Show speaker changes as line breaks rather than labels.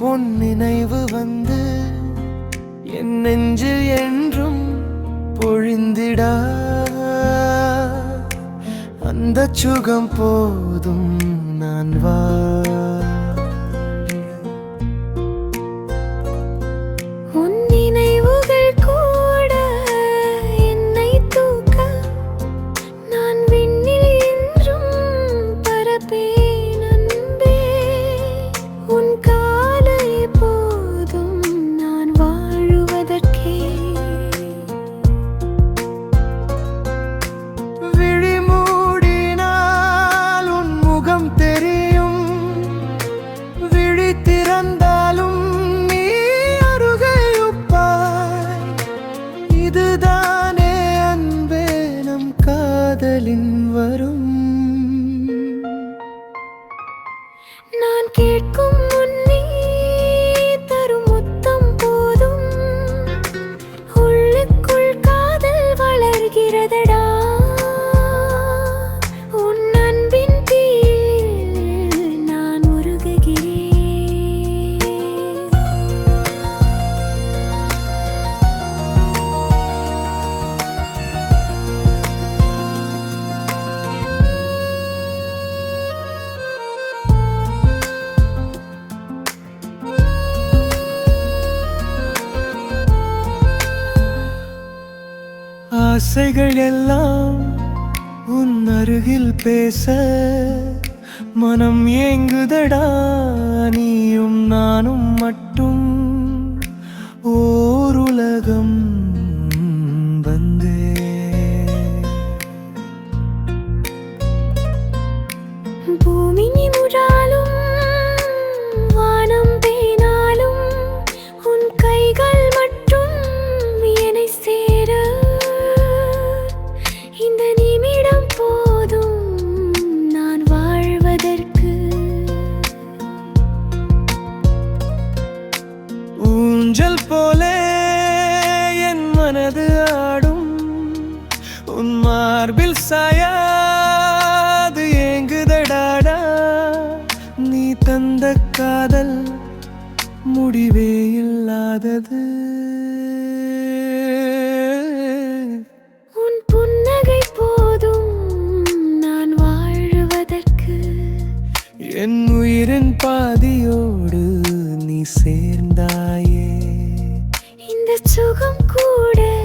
உன் நினைவு வந்து என் நெஞ்சு என்றும் பொழிந்திடா. அந்த சுகம் போதும் நான்
வா. காதலின் வரும்.
நான் கேட்கும் முன்னே தரும் முத்தம் போதும். உள்ளுக்குள் காதல் வளர்கிறதடா?
ஆசைகள் எல்லாம் உன் அருகில் பேச மனம் ஏங்குதடா நீயும் நானும் மட்டும் ஓருலகம் வந்தே
பூமி நிமுறாலும் வானம் பேனாலும் உன் கைகள்
ஊஞ்சல் போலே என் மனது ஆடும். உன் மார்பில் சாயாது ஏங்குதடாடா. நீ தந்த காதல் முடிவே இல்லாதது.
உன் புன்னகை போதும் நான் வாழுவதற்கு.
என் உயிரின் பாதியோடு நீ
조금 꿀에